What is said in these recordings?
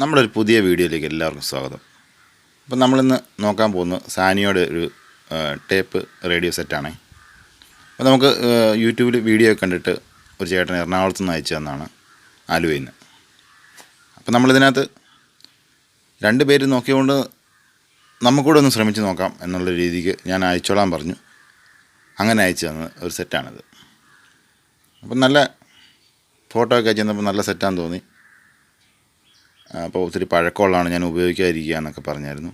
നമ്മുടെ ഒരു പുതിയ വീഡിയോയിലേക്ക് എല്ലാവർക്കും സ്വാഗതം. അപ്പം നമ്മളിന്ന് നോക്കാൻ പോകുന്നത് സാനിയോടെ ഒരു ടേപ്പ് റേഡിയോ സെറ്റാണേ. അപ്പോൾ നമുക്ക് യൂട്യൂബിൽ വീഡിയോ കണ്ടിട്ട് ഒരു ചേട്ടൻ എറണാകുളത്ത് നിന്ന് അയച്ചു തന്നാണ് ആലുവയിൽ നിന്ന് അപ്പോൾ നമ്മളിതിനകത്ത് രണ്ട് പേര് നോക്കിയതുകൊണ്ട് നമുക്കൂടെ ഒന്ന് ശ്രമിച്ച് നോക്കാം എന്നുള്ള രീതിക്ക് ഞാൻ അയച്ചോളാൻ പറഞ്ഞു. അങ്ങനെ അയച്ചു തന്ന ഒരു സെറ്റാണിത്. അപ്പം നല്ല ഫോട്ടോ ഒക്കെ അയച്ചു തന്നപ്പോൾ നല്ല സെറ്റാന്ന് തോന്നി. അപ്പോൾ ഒത്തിരി പഴക്കമുള്ളതാണ് ഞാൻ ഉപയോഗിക്കാതിരിക്കുക എന്നൊക്കെ പറഞ്ഞായിരുന്നു.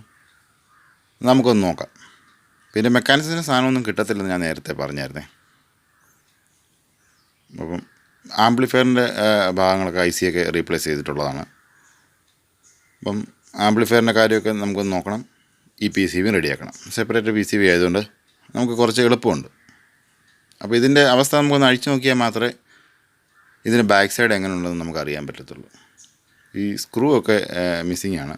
നമുക്കൊന്ന് നോക്കാം. പിന്നെ മെക്കാനിക്സിന്റെ സാധനമൊന്നും കിട്ടത്തില്ലെന്ന് ഞാൻ നേരത്തെ പറഞ്ഞായിരുന്നേ. അപ്പം ആംപ്ലിഫയറിന്റെ ഭാഗങ്ങളൊക്കെ ഐ സിയൊക്കെ റീപ്ലേസ് ചെയ്തിട്ടുള്ളതാണ്. അപ്പം ആംപ്ലിഫയറിന്റെ കാര്യമൊക്കെ നമുക്കൊന്ന് നോക്കണം. ഈ പി സി ബി റെഡിയാക്കണം. സെപ്പറേറ്റ് പി സി ബി ആയതുകൊണ്ട് നമുക്ക് കുറച്ച് എളുപ്പമുണ്ട്. അപ്പോൾ ഇതിന്റെ അവസ്ഥ നമുക്കൊന്ന് അഴിച്ചു നോക്കിയാൽ മാത്രമേ ഇതിന്റെ ബാക്ക് സൈഡ് എങ്ങനെ ഉണ്ടെന്ന് നമുക്ക് അറിയാൻ പറ്റത്തുള്ളൂ. ഈ സ്ക്രൂ ഒക്കെ മിസ്സിങ് ആണ്.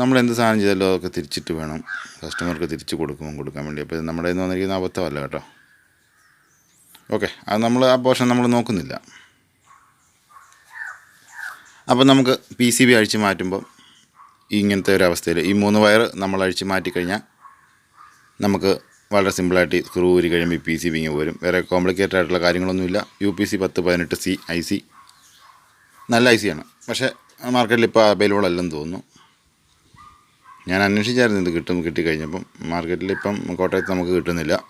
നമ്മൾ എന്ത് സാധനം ചെയ്താലും അതൊക്കെ തിരിച്ചിട്ട് വേണം. കസ്റ്റമർക്ക് തിരിച്ച് കൊടുക്കുമ്പോൾ കൊടുക്കാൻ വേണ്ടി. അപ്പോൾ നമ്മുടെ എന്ന് വന്നിരിക്കുന്ന അബദ്ധമല്ല കേട്ടോ. ഓക്കെ അത് നമ്മൾ ആ പോർഷൻ നമ്മൾ നോക്കുന്നില്ല. അപ്പോൾ നമുക്ക് പി സി ബി അഴിച്ച് മാറ്റുമ്പോൾ ഇങ്ങനത്തെ ഒരു അവസ്ഥയിൽ ഈ മൂന്ന് വയർ നമ്മൾ അഴിച്ച് മാറ്റിക്കഴിഞ്ഞാൽ നമുക്ക് വളരെ സിമ്പിളായിട്ട് സ്ക്രൂ ഊരി കഴിയുമ്പോൾ പി സി ബി ഇങ്ങനെ വരും വേറെ കോംപ്ലിക്കേറ്റഡ് ആയിട്ടുള്ള കാര്യങ്ങളൊന്നുമില്ല. യു പി സി പത്ത് പതിനെട്ട് സി ഐ സി നല്ല ഐ സി ആണ്. പക്ഷേ മാർക്കറ്റിൽ ഇപ്പോൾ അവൈലബിൾ അല്ലെന്ന് തോന്നുന്നു. ഞാൻ അന്വേഷിച്ചായിരുന്നു ഇത് കിട്ടും കിട്ടിക്കഴിഞ്ഞപ്പം. മാർക്കറ്റിൽ ഇപ്പം കോട്ടയത്ത് നമുക്ക് കിട്ടുന്നില്ല.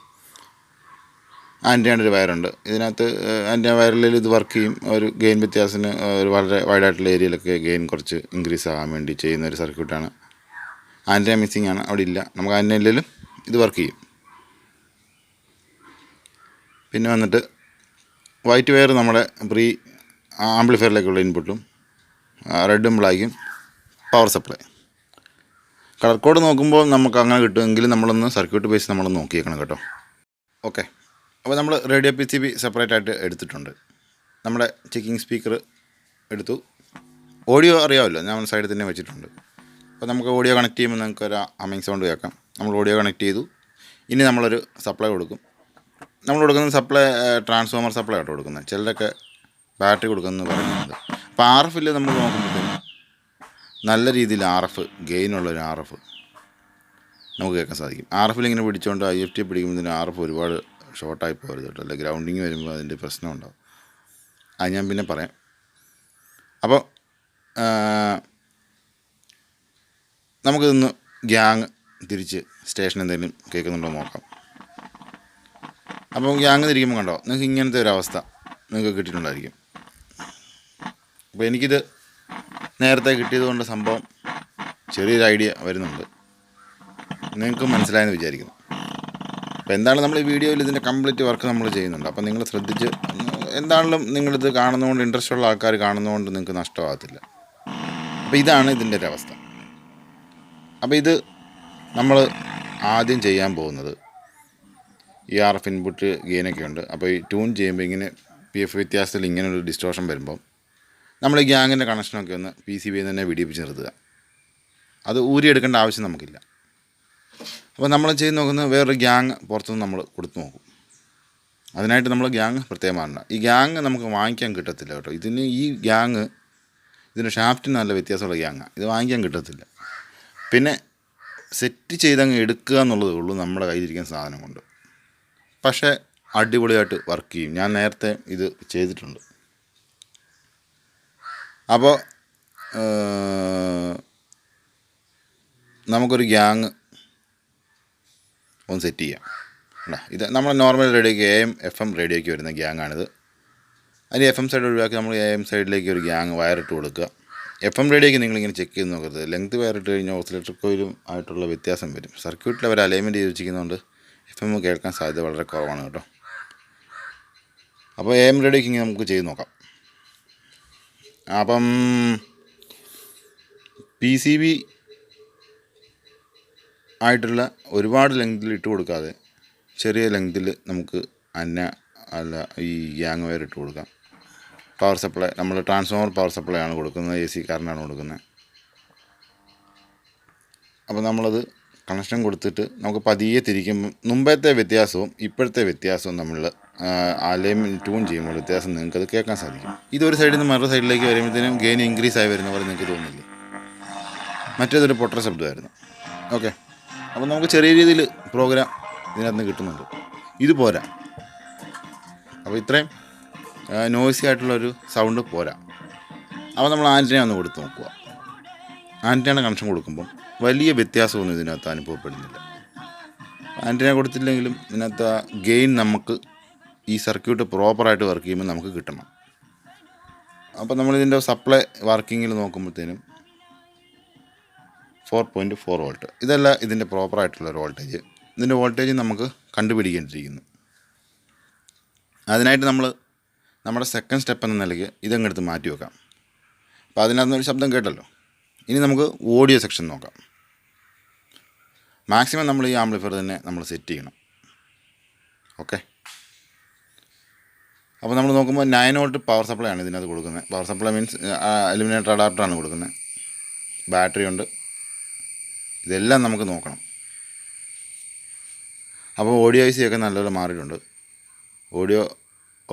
ആന്റിയാണ് ഒരു വയറുണ്ട്. ഇതിനകത്ത് ആന്റി വയറിൽ ഇത് വർക്ക് ചെയ്യും. ഒരു ഗെയിൻ വ്യത്യാസത്തിന് ഒരു വളരെ വൈഡായിട്ടുള്ള ഏരിയയിലൊക്കെ ഗെയിൻ കുറച്ച് ഇൻക്രീസ് ആകാൻ വേണ്ടി ചെയ്യുന്ന ഒരു സർക്യൂട്ടാണ് ആന്റിന മിസ്സിങ് ആണ്. അവിടെ ഇല്ല. നമുക്ക് ആന്റിനയിലും ഇത് വർക്ക് ചെയ്യും. പിന്നെ വന്നിട്ട് വൈറ്റ് വയർ നമ്മുടെ പ്രീ ആംപ്ലിഫയറിലേക്കുള്ള ഇൻപുട്ടും റെഡും ബ്ലാക്കും പവർ സപ്ലൈ കളർ കോഡ് നോക്കുമ്പോൾ നമുക്ക് അങ്ങനെ കിട്ടുമെങ്കിലും നമ്മളൊന്ന് സർക്യൂട്ട് ബേസ് നമ്മൾ നോക്കിയേക്കണം കേട്ടോ. ഓക്കെ അപ്പോൾ നമ്മൾ radio P C B separate ആയിട്ട് എടുത്തിട്ടുണ്ട്. നമ്മുടെ ചെക്കിംഗ് സ്പീക്കർ എടുത്തു. ഓഡിയോ അറിയാമല്ലോ ഞാൻ സൈഡിൽ തന്നെ വെച്ചിട്ടുണ്ട്. അപ്പോൾ നമുക്ക് ഓഡിയോ കണക്ട് ചെയ്യുമ്പോൾ നമുക്ക് ഒരു അമിങ് സൗണ്ട് കേൾക്കാം. നമ്മൾ ഓഡിയോ കണക്ട് ചെയ്തു. ഇനി നമ്മളൊരു സപ്ലൈ കൊടുക്കും. നമ്മൾ കൊടുക്കുന്ന സപ്ലൈ ട്രാൻസ്ഫോമർ സപ്ലൈ ആയിട്ട് കൊടുക്കുന്നത്. ചിലരൊക്കെ ബാറ്ററി കൊടുക്കുന്നത് പറയുന്നുണ്ട്. അപ്പോൾ ആർ എഫിൽ നമ്മൾ നോക്കുമ്പോഴത്തേക്കും നല്ല രീതിയിൽ ആർ എഫ് ഗെയിനുള്ളൊരു ആർ എഫ് നമുക്ക് കേൾക്കാൻ സാധിക്കും. ആർ എഫിൽ ഇങ്ങനെ പിടിച്ചുകൊണ്ട് ഐ എഫ് ടി പിടിക്കുമ്പോഴത്തേനും ആർ എഫ് ഒരുപാട് ഷോർട്ടായി പോകരുത് കേട്ടോ. അല്ലെങ്കിൽ ഗ്രൗണ്ടിങ് വരുമ്പോൾ അതിന്റെ പ്രശ്നം ഉണ്ടാവും. അത് ഞാൻ പിന്നെ പറയാം. അപ്പോൾ നമുക്കിതൊന്ന് ഗ്യാങ് തിരിച്ച് സ്റ്റേഷൻ എന്തെങ്കിലും കേൾക്കുന്നുണ്ടോ നോക്കാം. അപ്പോൾ ഗ്യാങ് തിരിക്കുമ്പോൾ കണ്ടോ? നിങ്ങൾക്ക് ഇങ്ങനത്തെ ഒരു അവസ്ഥ നിങ്ങൾക്ക് കിട്ടിയിട്ടുണ്ടായിരിക്കും. അപ്പോൾ എനിക്കിത് നേരത്തെ കിട്ടിയതുകൊണ്ട് സംഭവം ചെറിയൊരു ഐഡിയ വരുന്നുണ്ട്. നിങ്ങൾക്ക് മനസ്സിലായെന്ന് വിചാരിക്കുന്നു. അപ്പോൾ എന്താണ് നമ്മൾ ഈ വീഡിയോയിൽ ഇതിന്റെ കംപ്ലീറ്റ് വർക്ക് നമ്മൾ ചെയ്യുന്നുണ്ട്? അപ്പോൾ നിങ്ങൾ ശ്രദ്ധിച്ച് എന്താണെങ്കിലും നിങ്ങളിത് കാണുന്നതുകൊണ്ട് ഇൻട്രസ്റ്റ് ഉള്ള ആൾക്കാർ കാണുന്നതുകൊണ്ട് നിങ്ങൾക്ക് നഷ്ടമാകത്തില്ല. അപ്പോൾ ഇതാണ് ഇതിന്റെ ഒരു അവസ്ഥ. അപ്പോൾ ഇത് നമ്മൾ ആദ്യം ചെയ്യാൻ പോകുന്നത് ഈ ആർ എഫ് ഇൻപുട്ട് ഗെയിനൊക്കെ ഉണ്ട്. അപ്പോൾ ഈ ട്യൂൺ ചെയ്യുമ്പോൾ ഇങ്ങനെ പി എഫ് വ്യത്യാസത്തിൽ ഇങ്ങനെ ഒരു ഡിസ്റ്റോഷൻ വരുമ്പോൾ നമ്മൾ ഈ ഗ്യാങ്ങിന്റെ കണക്ഷനൊക്കെ ഒന്ന് പി സി ബിയിൽ തന്നെ വിടിയിപ്പിച്ച് നിർത്തുക അത് ഊരിയെടുക്കേണ്ട ആവശ്യം നമുക്കില്ല. അപ്പോൾ നമ്മൾ ചെയ്ത് നോക്കുന്നത് വേറൊരു ഗ്യാങ് പുറത്തുനിന്ന് നമ്മൾ കൊടുത്തു നോക്കും. അതിനായിട്ട് നമ്മൾ ഗ്യാങ് പ്രത്യേകമാണ് ഈ ഗ്യാങ് നമുക്ക് വാങ്ങിക്കാൻ കിട്ടത്തില്ല കേട്ടോ. ഇതിന് ഈ ഗ്യാങ് ഇതിന് ഷാഫ്റ്റിന് നല്ല വ്യത്യാസമുള്ള ഗ്യാങ്ങാണ് ഇത് വാങ്ങിക്കാൻ കിട്ടത്തില്ല. പിന്നെ സെറ്റ് ചെയ്തങ്ങ് എടുക്കുക എന്നുള്ളതേ ഉള്ളൂ നമ്മുടെ കയ്യിലിരിക്കുന്ന സാധനം കൊണ്ട്. പക്ഷേ അടിപൊളിയായിട്ട് വർക്ക് ചെയ്യും. ഞാൻ നേരത്തെ ഇത് ചെയ്തിട്ടുണ്ട്. അപ്പോൾ നമുക്കൊരു ഗ്യാങ് ഒന്ന് സെറ്റ് ചെയ്യാം. കണ്ടോ? ഇത് നമ്മൾ നോർമൽ റേഡിയോക്ക് എ എം എഫ് എം റേഡിയോയ്ക്ക് വരുന്ന ഗ്യാങ്ങാണിത്. അതിന് എഫ് എം സൈഡ് ഒഴിവാക്കി നമ്മൾ എ എം സൈഡിലേക്ക് ഒരു ഗ്യാങ് വയറിട്ട് കൊടുക്കുക. എഫ് എം റേഡിയോയ്ക്ക് നിങ്ങളിങ്ങനെ ചെക്ക് ചെയ്ത് നോക്കരുത്. ലെങ്ത് വയറിട്ട് കഴിഞ്ഞാൽ ഓസിലേറ്റർ കോയിലും ആയിട്ടുള്ള വ്യത്യാസം വരും. സർക്യൂട്ടിൽ അവർ അലൈൻമെന്റ് ചെയ്ത് വെച്ചിരിക്കുന്നതുകൊണ്ട് എഫ് എം കേൾക്കാൻ സാധ്യത വളരെ കുറവാണ് കേട്ടോ. അപ്പോൾ എ എം റേഡിയോയ്ക്ക് നമുക്ക് ചെയ്ത് നോക്കാം. അപ്പം പി സി ബി ആയിട്ടുള്ള ഒരുപാട് ലെങ്തിൽ ഇട്ട് കൊടുക്കാതെ ചെറിയ ലെങ്തിൽ നമുക്ക് അന്ന അല്ല ഈ ഗ്യാങ് വയർ ഇട്ട് കൊടുക്കാം. പവർ സപ്ലൈ നമ്മൾ ട്രാൻസ്ഫോമർ പവർ സപ്ലൈ ആണ് കൊടുക്കുന്നത് എ സി കാരനാണ് കൊടുക്കുന്നത്. അപ്പോൾ നമ്മളത് കണക്ഷൻ കൊടുത്തിട്ട് നമുക്ക് പതിയെ തിരിക്കുമ്പം മുമ്പത്തെ വ്യത്യാസവും ഇപ്പോഴത്തെ വ്യത്യാസവും തമ്മിലുള്ള അലയും ട്യൂൺ ചെയ്യുമ്പോൾ വ്യത്യാസം നിങ്ങൾക്ക് അത് കേൾക്കാൻ സാധിക്കും. ഇതൊരു സൈഡിൽ നിന്ന് മറു സൈഡിലേക്ക് വരുമ്പോഴത്തേനും ഗെയിൻ ഇൻക്രീസ് ആയി വരുന്ന പോലെ നിങ്ങൾക്ക് തോന്നില്ലേ? മറ്റേതൊരു പൊട്ടർ ശബ്ദമായിരുന്നു. ഓക്കെ അപ്പോൾ നമുക്ക് ചെറിയ രീതിയിൽ പ്രോഗ്രാം ഇതിനകത്ത് കിട്ടുന്നുണ്ട്. ഇത് പോരാ. അപ്പോൾ ഇത്രയും നോയ്സി ആയിട്ടുള്ളൊരു സൗണ്ട് പോരാ. അപ്പോൾ നമ്മൾ ആന്റിനെ ഒന്ന് കൊടുത്ത് നോക്കുക. ആന്റിനയുടെ കണക്ഷൻ കൊടുക്കുമ്പോൾ വലിയ വ്യത്യാസമൊന്നും ഇതിനകത്ത് അനുഭവപ്പെടുന്നില്ല. ആന്റിനെ കൊടുത്തില്ലെങ്കിലും ഇതിനകത്ത് ഗെയിൻ നമുക്ക് ഈ സർക്യൂട്ട് പ്രോപ്പറായിട്ട് വർക്ക് ചെയ്യുമ്പോൾ നമുക്ക് കിട്ടണം. അപ്പോൾ നമ്മളിതിന്റെ സപ്ലൈ വർക്കിങ്ങിൽ നോക്കുമ്പോഴത്തേനും ഫോർ പോയിന്റ് ഫോർ വോൾട്ട് ഇതല്ല ഇതിന്റെ പ്രോപ്പറായിട്ടുള്ള ഒരു വോൾട്ടേജ്. ഇതിന്റെ വോൾട്ടേജ് നമുക്ക് കണ്ടുപിടിക്കേണ്ടിയിരിക്കുന്നു. അതിനായിട്ട് നമ്മൾ നമ്മുടെ സെക്കൻഡ് സ്റ്റെപ്പ് എന്ന നിലയ്ക്ക് ഇതങ്ങെടുത്ത് മാറ്റി വെക്കാം. അപ്പോൾ അതിനകത്ത് ഒരു ശബ്ദം കേട്ടല്ലോ? ഇനി നമുക്ക് ഓഡിയോ സെക്ഷൻ നോക്കാം. മാക്സിമം നമ്മൾ ഈ ആംപ്ലിഫയർ തന്നെ നമ്മൾ സെറ്റ് ചെയ്യണം. ഓക്കെ അപ്പോൾ നമ്മൾ നോക്കുമ്പോൾ നയൻ വോൾട്ട് പവർ സപ്ലൈ ആണ് ഇതിനകത്ത് കൊടുക്കുന്നത്. പവർ സപ്ലൈ മീൻസ് എലിമിനേറ്റർ അഡാപ്റ്ററാണ് കൊടുക്കുന്നത്. ബാറ്ററി ഉണ്ട്. ഇതെല്ലാം നമുക്ക് നോക്കണം. അപ്പോൾ ഓഡിയോ ഐ സി ഒക്കെ നല്ലപോലെ മാറിയിട്ടുണ്ട്. ഓഡിയോ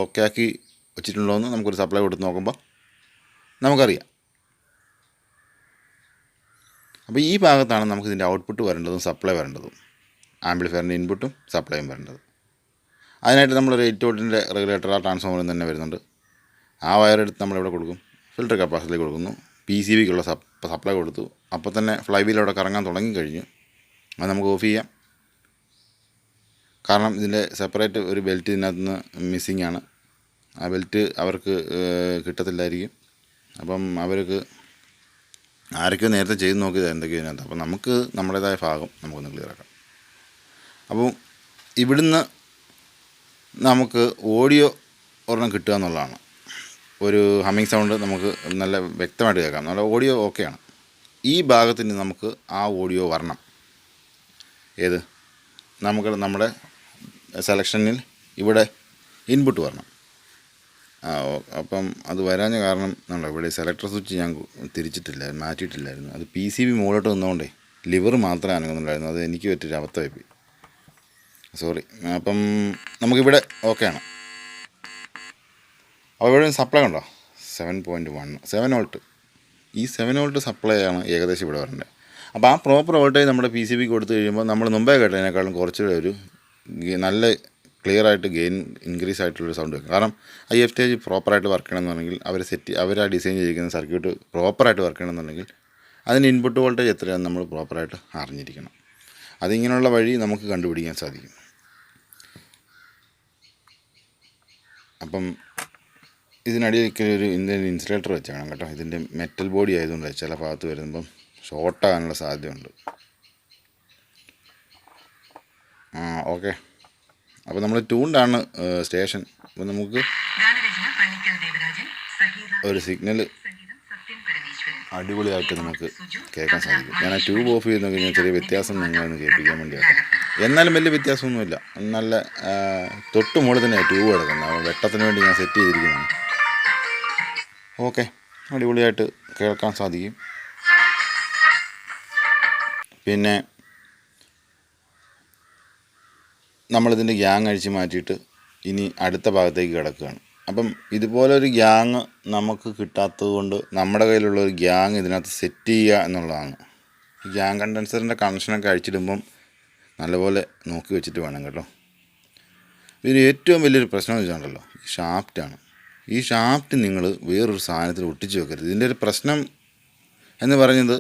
ഓക്കെ ആക്കി വെച്ചിട്ടുണ്ടോ നമുക്കൊരു സപ്ലൈ കൊടുത്ത് നോക്കുമ്പോൾ നമുക്കറിയാം. അപ്പോൾ ഈ ഭാഗത്താണ് നമുക്ക് ഇതിന്റെ ഔട്ട്പുട്ട് വരേണ്ടതും. സപ്ലൈ വരേണ്ടതും ആംപ്ലിഫയറിന്റെ ഇൻപുട്ടും സപ്ലൈയും വരേണ്ടത്. അതിനായിട്ട് നമ്മൾ എയ്റ്റ് വോൾട്ടിന്റെ റെഗുലേറ്റർ ആ ട്രാൻസ്ഫോമറിൽ തന്നെ വരുന്നുണ്ട്. ആ വയർ എടുത്ത് നമ്മളിവിടെ കൊടുക്കും. ഫിൽറ്റർ കപ്പാസിറ്റി കൊടുക്കുന്നു. പി സി ബിക്കുള്ള സപ്ലൈ കൊടുത്തു. അപ്പോൾ തന്നെ ഫ്ലൈ വീൽ അവിടെ കറങ്ങാൻ തുടങ്ങിക്കഴിഞ്ഞു അത് നമുക്ക് ഓഫ് ചെയ്യാം. കാരണം ഇതിന്റെ സെപ്പറേറ്റ് ഒരു ബെൽറ്റ് ഇതിനകത്ത് നിന്ന് മിസ്സിങ് ആണ്. ആ ബെൽറ്റ് അവർക്ക് കിട്ടത്തില്ലായിരിക്കും. അപ്പം അവർക്ക് ആരൊക്കെയോ നേരത്തെ ചെയ്ത് നോക്കിയത് എന്തൊക്കെയോ ഇതിനകത്ത്. അപ്പം നമുക്ക് നമ്മുടേതായ ഭാഗം നമുക്കൊന്ന് ക്ലിയർ ആക്കാം. അപ്പം ഇവിടുന്ന് നമുക്ക് ഓഡിയോ ഒരെണ്ണം കിട്ടുക എന്നുള്ളതാണ്. ഒരു ഹമ്മിങ് സൗണ്ട് നമുക്ക് നല്ല വ്യക്തമായിട്ട് കേൾക്കാം. നല്ല ഓഡിയോ ഓക്കെയാണ്. ഈ ഭാഗത്തിന് നമുക്ക് ആ ഓഡിയോ വരണം. ഏത്? നമുക്ക് നമ്മുടെ സെലക്ഷനിൽ ഇവിടെ ഇൻപുട്ട് വരണം. ആ അപ്പം അത് വരാഞ്ഞ കാരണം നമ്മുടെ ഇവിടെ സെലക്ടർ സ്വിച്ച് ഞാൻ തിരിച്ചിട്ടില്ല മാറ്റിയിട്ടില്ലായിരുന്നു. അത് പി സി ബി മുകളിലോട്ട് നിന്നുകൊണ്ടേ ലിവർ മാത്രമേ അനങ്ങുന്നുണ്ടായിരുന്നു. അത് എനിക്ക് പറ്റിയൊരു അബദ്ധമായി പോയി സോറി. അപ്പം നമുക്കിവിടെ ഓക്കെയാണ് അപ്പോൾ ഇവിടെ സപ്ലൈ ഉണ്ടോ? Seven point one seven volt ഈ സെവൻ വോൾട്ട് സപ്ലൈ ആണ് ഏകദേശം ഇവിടെ വരേണ്ടത്. അപ്പോൾ ആ പ്രോപ്പർ വോൾട്ടേജ് നമ്മുടെ പി സി ബിക്ക് കൊടുത്തു കഴിയുമ്പോൾ നമ്മൾ മുമ്പേ കേട്ടതിനേക്കാളും കുറച്ചുകൂടെ ഒരു നല്ല ക്ലിയർ ആയിട്ട് ഗെയിൻ ഇൻക്രീസ് ആയിട്ടുള്ളൊരു സൗണ്ട് വെക്കും. കാരണം ഐ എഫ് ടി പ്രോപ്പറായിട്ട് വർക്ക് ചെയ്യണമെന്നുണ്ടെങ്കിൽ അവർ സെറ്റ് അവർ ആ ഡിസൈൻ ചെയ്തിരിക്കുന്ന സർക്യൂട്ട് പ്രോപ്പറായിട്ട് വർക്ക് ചെയ്യണമെന്നുണ്ടെങ്കിൽ അതിന് ഇൻപുട്ട് വോൾട്ടേജ് എത്രയാണെന്ന് നമ്മൾ പ്രോപ്പറായിട്ട് അറിഞ്ഞിരിക്കണം. അതിങ്ങനെയുള്ള വഴി നമുക്ക് കണ്ടുപിടിക്കാൻ സാധിക്കും. അപ്പം ഇതിനടിയിലേക്ക് ഒരു ഇന്ത്യൻ ഇൻസുലേറ്റർ വെച്ചാണ് കേട്ടോ. ഇതിന്റെ മെറ്റൽ ബോഡി ആയതുകൊണ്ട് ചില ഭാഗത്ത് വരുമ്പം ഷോർട്ടാകാനുള്ള സാധ്യതയുണ്ട്. ആ ഓക്കെ അപ്പോൾ നമ്മൾ ട്യൂണ്ടാണ് സ്റ്റേഷൻ. അപ്പോൾ നമുക്ക് ഒരു സിഗ്നൽ അടിപൊളിയായിട്ട് നമുക്ക് കേൾക്കാൻ സാധിക്കും. ഞാൻ ആ ട്യൂബ് ഓഫ് ചെയ്ത് നോക്കി ചെറിയ വ്യത്യാസം നിങ്ങളൊന്ന് കേൾപ്പിക്കാൻ വേണ്ടിയാണ് എന്നാലും വലിയ വ്യത്യാസമൊന്നുമില്ല. നല്ല തൊട്ട് മുകളിൽ തന്നെ ട്യൂബ് കിടക്കുന്നത് വെട്ടത്തിന് വേണ്ടി ഞാൻ സെറ്റ് ചെയ്തിരിക്കുന്നതാണ്. ഓക്കെ. അടിപൊളിയായിട്ട് കേൾക്കാൻ സാധിക്കും. പിന്നെ നമ്മളിതിന്റെ ഗ്യാങ് അഴിച്ച് മാറ്റിയിട്ട് ഇനി അടുത്ത ഭാഗത്തേക്ക് കിടക്കുകയാണ്. അപ്പം ഇതുപോലൊരു ഗ്യാങ് നമുക്ക് കിട്ടാത്തത് കൊണ്ട് നമ്മുടെ കയ്യിലുള്ള ഒരു ഗ്യാങ് ഇതിനകത്ത് സെറ്റ് ചെയ്യുക എന്നുള്ളതാണ്. ഈ ഗ്യാങ് കണ്ടൻസറിന്റെ കണക്ഷനൊക്കെ അഴിച്ചിടുമ്പം നല്ലപോലെ നോക്കി വെച്ചിട്ട് വേണം കേട്ടോ. ഇതിന് ഏറ്റവും വലിയൊരു പ്രശ്നം എന്ന് വെച്ചിട്ടുണ്ടല്ലോ ഈ ഷാഫ്റ്റാണ് ഈ ഷാഫ്റ്റ് നിങ്ങൾ വേറൊരു സാധനത്തിൽ ഒട്ടിച്ച് വെക്കരുത്. ഇതിന്റെ ഒരു പ്രശ്നം എന്ന് പറഞ്ഞത്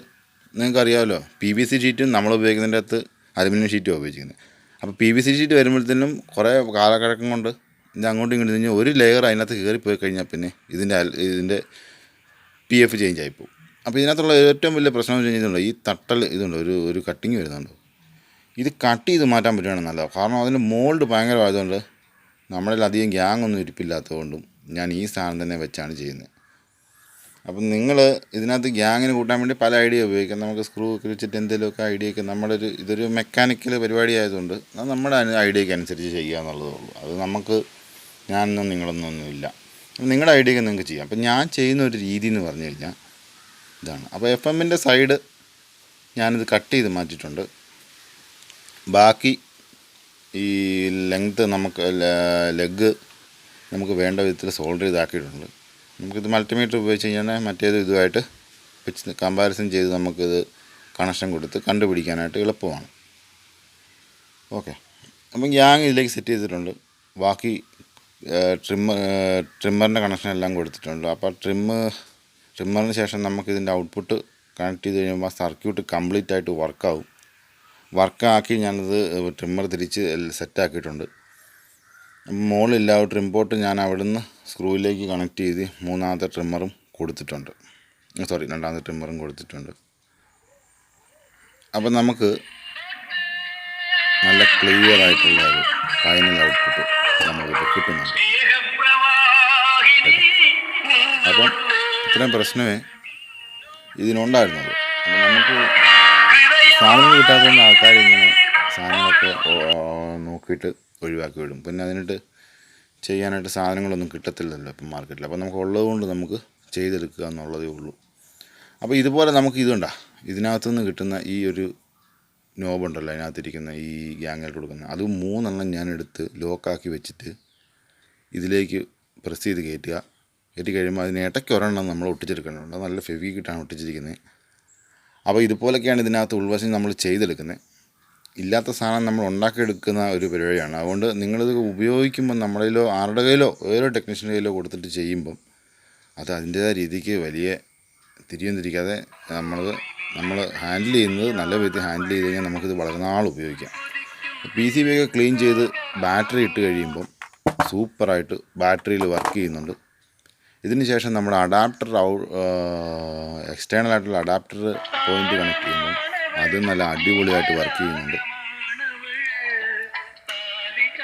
നിങ്ങൾക്കറിയാമല്ലോ പി വി സി ഷീറ്റും നമ്മൾ ഉപയോഗിക്കുന്നതിന്റെ അകത്ത് അലുമിനിയം ഷീറ്റും ഉപയോഗിക്കുന്നത് അപ്പോൾ പി വി സി ഷീറ്റ് വരുമ്പോഴത്തേനും കുറേ കാലക്കഴക്കം കൊണ്ട് ഇത് അങ്ങോട്ടും ഇങ്ങോട്ടും ഒരു ലെയർ അതിനകത്ത് കയറി പോയി കഴിഞ്ഞാൽ പിന്നെ ഇതിന്റെ ഇതിന്റെ പി എഫ് ചേഞ്ച് ആയിപ്പോവും അപ്പോൾ ഇതിനകത്തുള്ള ഏറ്റവും വലിയ പ്രശ്നം എന്ന് വെച്ചാൽ ഈ തട്ടൽ ഇതുണ്ട് ഒരു ഒരു കട്ടിങ് വരുന്നുണ്ട്. ഇത് കട്ട് ചെയ്ത് മാറ്റാൻ പറ്റുകയാണ് നല്ലത്. കാരണം അതിന്റെ മോൾഡ് ഭയങ്കരമായതുകൊണ്ട് നമ്മളിൽ അധികം ഗ്യാങ് ഒന്നും ഇരിപ്പില്ലാത്തതുകൊണ്ടും ഞാൻ ഈ സാധനം തന്നെ വെച്ചാണ് ചെയ്യുന്നത്. അപ്പം നിങ്ങൾ ഇതിനകത്ത് ഗ്യാങ്ങിന് കൂട്ടാൻ വേണ്ടി പല ഐഡിയ ഉപയോഗിക്കാം. നമുക്ക് സ്ക്രൂ ഒക്കെ വെച്ചിട്ട് എന്തെങ്കിലുമൊക്കെ ഐഡിയ ഒക്കെ നമ്മുടെ ഒരു ഇതൊരു മെക്കാനിക്കൽ പരിപാടി ആയതുകൊണ്ട് അത് നമ്മുടെ ഐഡിയക്ക് അനുസരിച്ച് ചെയ്യുക എന്നുള്ളതേ ഉള്ളൂ. അത് നമുക്ക് ഞാനൊന്നും നിങ്ങളൊന്നും ഒന്നുമില്ല. നിങ്ങളുടെ ഐഡിയ നിങ്ങൾക്ക് ചെയ്യാം. അപ്പം ഞാൻ ചെയ്യുന്ന ഒരു രീതി എന്ന് പറഞ്ഞു കഴിഞ്ഞാൽ ഇതാണ്. അപ്പോൾ എഫ് എമ്മിന്റെ സൈഡ് ഞാനിത് കട്ട് ചെയ്ത് മാറ്റിയിട്ടുണ്ട്. ബാക്കി ഈ ലെങ്ത്ത് നമുക്ക് ലെഗ് നമുക്ക് വേണ്ട വിധത്തിൽ സോൾഡർ ചെയ്താക്കിയിട്ടുണ്ട്. നമുക്കിത് മൾട്ടിമീറ്റർ ഉപയോഗിച്ച് കഴിഞ്ഞാൽ മറ്റേത് ഇതുമായിട്ട് വെച്ച് കമ്പാരിസൺ ചെയ്ത് നമുക്കിത് കണക്ഷൻ കൊടുത്ത് കണ്ടുപിടിക്കാനായിട്ട് എളുപ്പമാണ്. ഓക്കെ അപ്പം ഗ്യാങ് ഇതിലേക്ക് സെറ്റ് ചെയ്തിട്ടുണ്ട്. ബാക്കി ട്രിമ്മർ ട്രിമ്മറിന്റെ കണക്ഷൻ എല്ലാം കൊടുത്തിട്ടുണ്ട്. അപ്പോൾ ട്രിമ്മ് ട്രിമ്മറിന് ശേഷം നമുക്ക് ഇതിന്റെ ഔട്ട്പുട്ട് കണക്ട് ചെയ്ത് കഴിയുമ്പോൾ സർക്യൂട്ട് കംപ്ലീറ്റ് ആയിട്ട് വർക്കാവും വർക്കാക്കി ഞാനത് ട്രിമ്മർ തിരിച്ച് സെറ്റാക്കിയിട്ടുണ്ട് മുകളില്ല ട്രിം പോട്ട് ഞാൻ അവിടുന്ന് സ്ക്രൂവിലേക്ക് കണക്ട് ചെയ്ത് മൂന്നാമത്തെ ട്രിമ്മറും കൊടുത്തിട്ടുണ്ട്. സോറി രണ്ടാമത്തെ ട്രിമ്മറും കൊടുത്തിട്ടുണ്ട്. അപ്പം നമുക്ക് നല്ല ക്ലിയർ ആയിട്ടുള്ള ഒരു ഫൈനൽ ഔട്ട്പുട്ട് നമുക്കിപ്പോൾ കിട്ടുന്നുണ്ട് അപ്പം ഇത്രയും പ്രശ്നമേ ഇതിനുണ്ടായിരുന്നുള്ളൂ. അപ്പം നമുക്ക് സാധനങ്ങൾ കിട്ടാത്തതുകൊണ്ട് ആൾക്കാർ ഇങ്ങനെ സാധനങ്ങളൊക്കെ നോക്കിയിട്ട് ഒഴിവാക്കി വിടും. പിന്നെ അതിനിട്ട് ചെയ്യാനായിട്ട് സാധനങ്ങളൊന്നും കിട്ടത്തില്ലല്ലോ ഇപ്പം മാർക്കറ്റിൽ. അപ്പോൾ നമുക്ക് ഉള്ളത് കൊണ്ട് നമുക്ക് ചെയ്തെടുക്കുക എന്നുള്ളതേ ഉള്ളൂ. അപ്പോൾ ഇതുപോലെ നമുക്ക് ഇതുണ്ടാ? ഇതിനകത്തുനിന്ന് കിട്ടുന്ന ഈ ഒരു നോബുണ്ടല്ലോ അതിനകത്തിരിക്കുന്ന ഈ ഗ്യാങ്ങിൽ കൊടുക്കുന്ന. അത് മൂന്നെണ്ണം ഞാൻ എടുത്ത് ലോക്കാക്കി വെച്ചിട്ട് ഇതിലേക്ക് പ്രസ് ചെയ്ത് കയറ്റുക കയറ്റി കഴിയുമ്പോൾ അതിന് ഇടയ്ക്ക് ഒരെണ്ണം നമ്മൾ ഒട്ടിച്ചെടുക്കേണ്ടതുണ്ട് നല്ല ഫെവി കിട്ടാണ് ഒട്ടിച്ചിരിക്കുന്നത്. അപ്പോൾ ഇതുപോലൊക്കെയാണ് ഇതിനകത്ത് ഉൾവശം നമ്മൾ ചെയ്തെടുക്കുന്നത്. ഇല്ലാത്ത സാധനം നമ്മൾ ഉണ്ടാക്കിയെടുക്കുന്ന ഒരു പരിപാടിയാണ്. അതുകൊണ്ട് നിങ്ങളിത് ഉപയോഗിക്കുമ്പോൾ നമ്മുടെ കയ്യിലോ ആരുടെ കയ്യിലോ ഓരോ ടെക്നീഷ്യന്റെ കയ്യിലോ കൊടുത്തിട്ട് ചെയ്യുമ്പം അത് അതിന്റേതായ രീതിക്ക് വലിയ തിരിയും തിരിക്കാതെ നമ്മൾ നമ്മൾ ഹാൻഡിൽ ചെയ്യുന്നത് നല്ല വിധത്തിൽ ഹാൻഡിൽ ചെയ്ത് കഴിഞ്ഞാൽ നമുക്കിത് വളരെ നാൾ ഉപയോഗിക്കാം. പി സി ബി ഒക്കെ ക്ലീൻ ചെയ്ത് ബാറ്ററി ഇട്ട് കഴിയുമ്പം സൂപ്പറായിട്ട് ബാറ്ററിയിൽ വർക്ക് ചെയ്യുന്നുണ്ട്. ഇതിന് ശേഷം നമ്മുടെ അഡാപ്റ്റർ ഔ എക്സ്റ്റേണൽ ആയിട്ടുള്ള അഡാപ്റ്റർ പോയിന്റ് കണക്ട് ചെയ്യുമ്പോൾ അത് നല്ല അടിപൊളിയായിട്ട് വർക്ക് ചെയ്യുന്നുണ്ട്.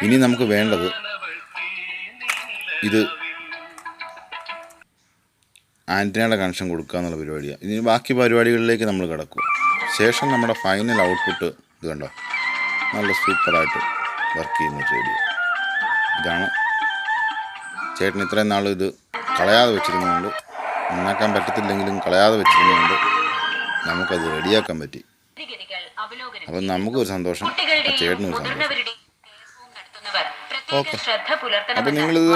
ഇനി നമുക്ക് വേണ്ടത് ഇത് ആന്റിനയുടെ കണക്ഷൻ കൊടുക്കുക എന്നുള്ള പരിപാടിയാണ് ഇനി ബാക്കി പരിപാടികളിലേക്ക് നമ്മൾ കിടക്കും ശേഷം നമ്മുടെ ഫൈനൽ ഔട്ട്പുട്ട് ഇത് കണ്ടോ? നല്ല സൂപ്പറായിട്ട് വർക്ക് ചെയ്യുന്ന റേഡിയോ ഇതാണ്. ചേട്ടൻ ഇത്രയും നാൾ ഇത് കളയാതെ വെച്ചിരുന്നതുകൊണ്ട് നന്നാക്കാൻ പറ്റത്തില്ലെങ്കിലും കളയാതെ വെച്ചിരുന്നതുകൊണ്ട് നമുക്കത് റെഡിയാക്കാൻ പറ്റി. അപ്പം നമുക്കൊരു സന്തോഷം. ചേട്ടനും സന്തോഷം. ഓക്കെ. അപ്പം നിങ്ങളിത്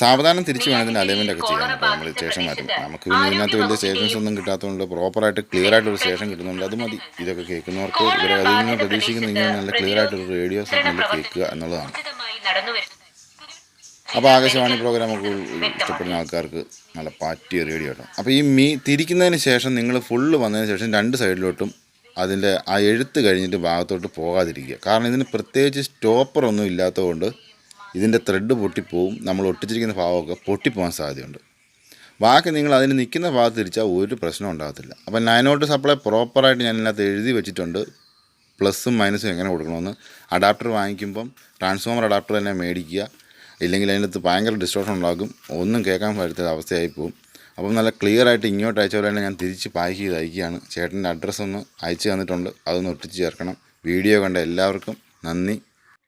സാവധാനം തിരിച്ച് വേണം ഇതിന്റെ അലൈൻമെന്റ് ഒക്കെ ചെയ്യാൻ അപ്പോൾ നമ്മൾ സ്റ്റേഷൻ മാറ്റും നമുക്ക് പിന്നെ ഇതിനകത്ത് വലിയ സ്റ്റേഷൻസ് ഒന്നും കിട്ടാത്തതുകൊണ്ട് പ്രോപ്പറായിട്ട് ക്ലിയർ ആയിട്ടൊരു സ്റ്റേഷൻ കിട്ടുന്നുണ്ട്. അത് മതി. ഇതൊക്കെ കേൾക്കുന്നവർക്ക് ഇവർ അതിൽ നിന്ന് പ്രതീക്ഷിക്കുന്ന ഇങ്ങനെ നല്ല ക്ലിയർ ആയിട്ടൊരു റേഡിയോ സിഗ്നൽ കേൾക്കുക എന്നുള്ളതാണ്. അപ്പോൾ ആകാശവാണി പ്രോഗ്രാമൊക്കെ ഇഷ്ടപ്പെടുന്ന ആൾക്കാർക്ക് നല്ല പാറ്റിയ റേഡിയോ കേട്ടോ. അപ്പോൾ ഈ മീ തിരിക്കുന്നതിന് ശേഷം നിങ്ങൾ ഫുള്ള് വന്നതിന് ശേഷം രണ്ട് സൈഡിലോട്ടും അതിന്റെ ആ എഴുത്ത് കഴിഞ്ഞിട്ട് ഭാഗത്തോട്ട് പോകാതിരിക്കുക. കാരണം ഇതിന് പ്രത്യേകിച്ച് സ്റ്റോപ്പറൊന്നും ഇല്ലാത്തതുകൊണ്ട് ഇതിന്റെ ത്രെഡ് പൊട്ടിപ്പോവും നമ്മൾ ഒട്ടിച്ചിരിക്കുന്ന ഭാഗമൊക്കെ പൊട്ടിപ്പോകാൻ സാധ്യതയുണ്ട്. ബാക്കി നിങ്ങൾ അതിന് നിൽക്കുന്ന ഭാഗത്ത് തിരിച്ചാൽ ഒരു പ്രശ്നം ഉണ്ടാകത്തില്ല. അപ്പം നയനോട്ട് സപ്ലൈ പ്രോപ്പറായിട്ട് ഞാൻ ഇതിനകത്ത് എഴുതി വെച്ചിട്ടുണ്ട്. പ്ലസ്സും മൈനസും എങ്ങനെ കൊടുക്കണമെന്ന്. അഡാപ്റ്റർ വാങ്ങിക്കുമ്പം ട്രാൻസ്ഫോമർ അഡാപ്റ്റർ തന്നെ മേടിക്കുക. ഇല്ലെങ്കിൽ അതിനകത്ത് ഭയങ്കര ഡിസ്റ്റോർഷൻ ഉണ്ടാകും. ഒന്നും കേൾക്കാൻ പറ്റാത്ത അവസ്ഥയായി പോകും അപ്പം നല്ല ക്ലിയർ ആയിട്ട് ഇങ്ങോട്ട് അയച്ച പോലെ തന്നെ ഞാൻ തിരിച്ച് പാക്ക് ചെയ്ത് അയക്കുകയാണ്. ചേട്ടന്റെ അഡ്രസ്സ് ഒന്ന് അയച്ചു തന്നിട്ടുണ്ട്. അതൊന്ന് ഒട്ടിച്ച് ചേർക്കണം. വീഡിയോ കണ്ട എല്ലാവർക്കും നന്ദി.